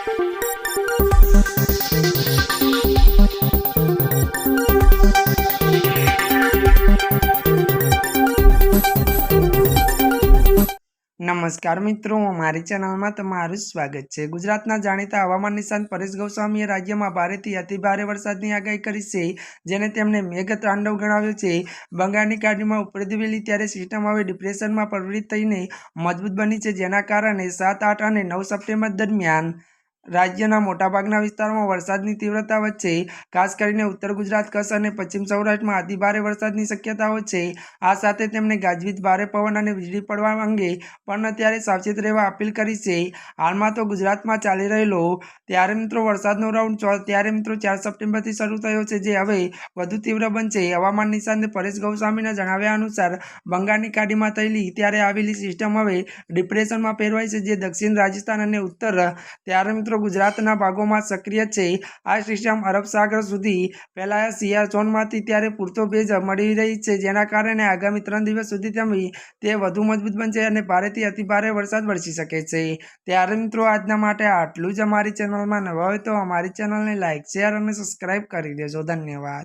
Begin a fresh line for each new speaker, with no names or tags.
નમસ્કાર મિત્રો, મારી ચેનલમાં તમારું સ્વાગત છે. ગુજરાતના જાણીતા હવામાન નિષ્ણાત પરેશ ગોસ્વામીએ રાજ્યમાં ભારેથી અતિભારે વરસાદની આગાહી કરી છે, જેને તેમણે મેઘ તાંડવ ગણાવ્યો છે. બંગાળની ખાડીમાં ઉપદ્રવેલી ત્યારે સિસ્ટમ હવે ડિપ્રેશનમાં પ્રવૃત્ત થઈને મજબૂત બની છે, જેના કારણે સાત, આઠ અને નવ સપ્ટેમ્બર દરમિયાન રાજ્યના મોટાભાગના વિસ્તારોમાં વરસાદની તીવ્રતા વચ્ચે, ખાસ કરીને ઉત્તર ગુજરાત, કચ્છ અને પશ્ચિમ સૌરાષ્ટ્રમાં અતિભારે વરસાદની શક્યતાઓ છે. આ સાથે તેમણે ગાજવીજ, ભારે પવન અને વીજળી પડવા અંગે પણ અત્યારે સાવચેત રહેવા અપીલ કરી છે. હાલમાં તો ગુજરાતમાં ચાલી રહેલો ત્યારે મિત્રો વરસાદનો રાઉન્ડ ત્યારે મિત્રો ચાર સપ્ટેમ્બરથી શરૂ થયો છે, જે હવે વધુ તીવ્ર બનશે. હવામાન નિષ્ણાંત પરેશ ગૌસ્વામીના જણાવ્યા અનુસાર, બંગાળની ખાડીમાં થયેલી ત્યારે આવેલી સિસ્ટમ હવે ડિપ્રેશનમાં ફેરવાઈ છે, જે દક્ષિણ રાજસ્થાન અને ઉત્તર, ત્યારે મિત્રો ગુજરાતના ભાગોમાં સક્રિય છે. આ સિસ્ટમ અરબ સાગર સુધી ફેલાયા શિયાર ઝોનમાંથી ત્યારે પૂરતો ભેજ મળી રહી છે, જેના કારણે આગામી ત્રણ દિવસ સુધી તેમ- તે વધુ મજબૂત બનશે અને ભારેથી અતિભારે વરસાદ વરસી શકે છે. ત્યારે મિત્રો, આજના માટે આટલું જ અમારી ચેનલમાં નવા હોય તો અમારી ચેનલને લાઇક શેર અને સબસ્ક્રાઇબ કરી દેજો. ધન્યવાદ.